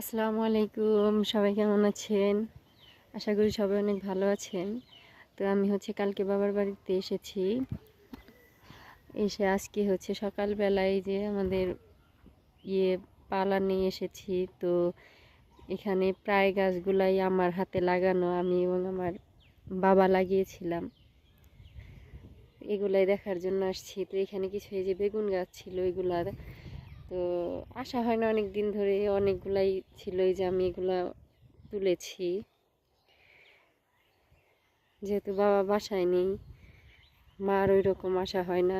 আসসালামু আলাইকুম, সবাই কেমন আছেন? আশা করি সবাই অনেক ভালো আছেন। তো আমি হচ্ছে কালকে বাবার বাড়িতে এসেছি। এসে আজকে হচ্ছে সকালবেলায় যে আমাদের ইয়ে পালা নিয়ে এসেছি, তো এখানে প্রায় গাছগুলাই আমার হাতে লাগানো, আমি এবং আমার বাবা লাগিয়েছিলাম। এগুলাই দেখার জন্য আসছি। তো এখানে কিছু এই যে বেগুন গাছ ছিল এগুলার তো আসা হয় না অনেক দিন ধরে অনেকগুলাই ছিল যে আমি এগুলা তুলেছি। যেহেতু বাবা বাসায় নেই, মার ওই রকম আসা হয় না।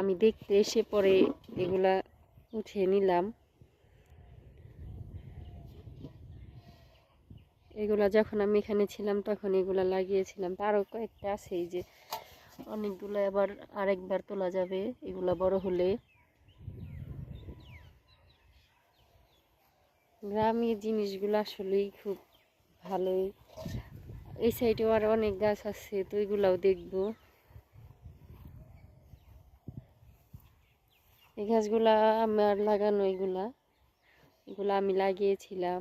আমি দেখতে এসে পরে এগুলা উঠিয়ে নিলাম। এগুলা যখন আমি এখানে ছিলাম তখন এগুলা লাগিয়েছিলাম। তারও কয়েকটা আছে এই যে অনেকগুলো আবার আরেকবার তোলা যাবে, এগুলা বড় হলে। গ্রামীণ জিনিসগুলো আসলেই খুব ভালোই এই সাইডেও আর অনেক গাছ আছে, তো এগুলাও দেখব। এই গাছগুলা আমার লাগানো এগুলা এগুলা আমি লাগিয়েছিলাম।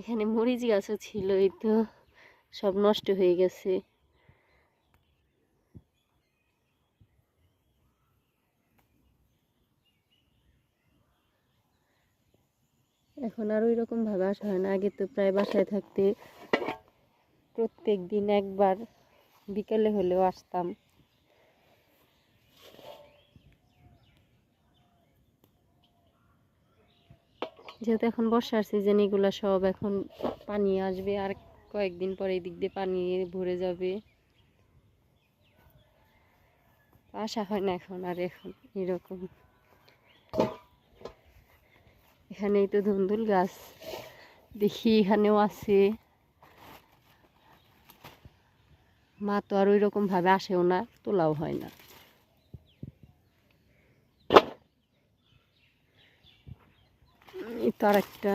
এখানে মরিচ গাছও ছিল, এই তো সব নষ্ট হয়ে গেছে। এখন আর ওই রকম ভাবে আসা হয় না। আগে তো প্রায় বাসায় থাকতে প্রত্যেক দিন একবার বিকেলে হলেও আসতাম। যেহেতু এখন বর্ষার সিজন এগুলো সব এখন পানি আসবে আর কয়েকদিন পরে এই দিক দিয়ে পানি ভরে যাবে। আসা হয় না এখন, আর এখন এরকম। এখানেই তো ধুন্দুল গাছ, দেখি এখানেও আছে। মা তো আর ওই রকম ভাবে আসেও না, তোলাও হয় না। এই তো একটা।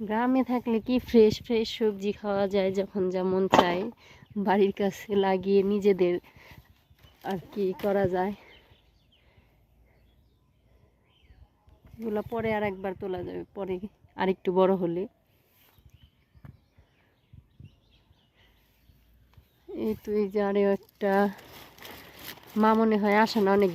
গ্রামে থাকলে কি ফ্রেশ ফ্রেশ সবজি খাওয়া যায় যখন যেমন চাই? বাড়ির কাছে লাগিয়ে নিজেদের আর কি করা যায়? এগুলো পরে আর একবার তোলা যাবে, পরে আর একটু বড় হলে। এই তুই যে একটা মা মনে হয় আসে না অনেক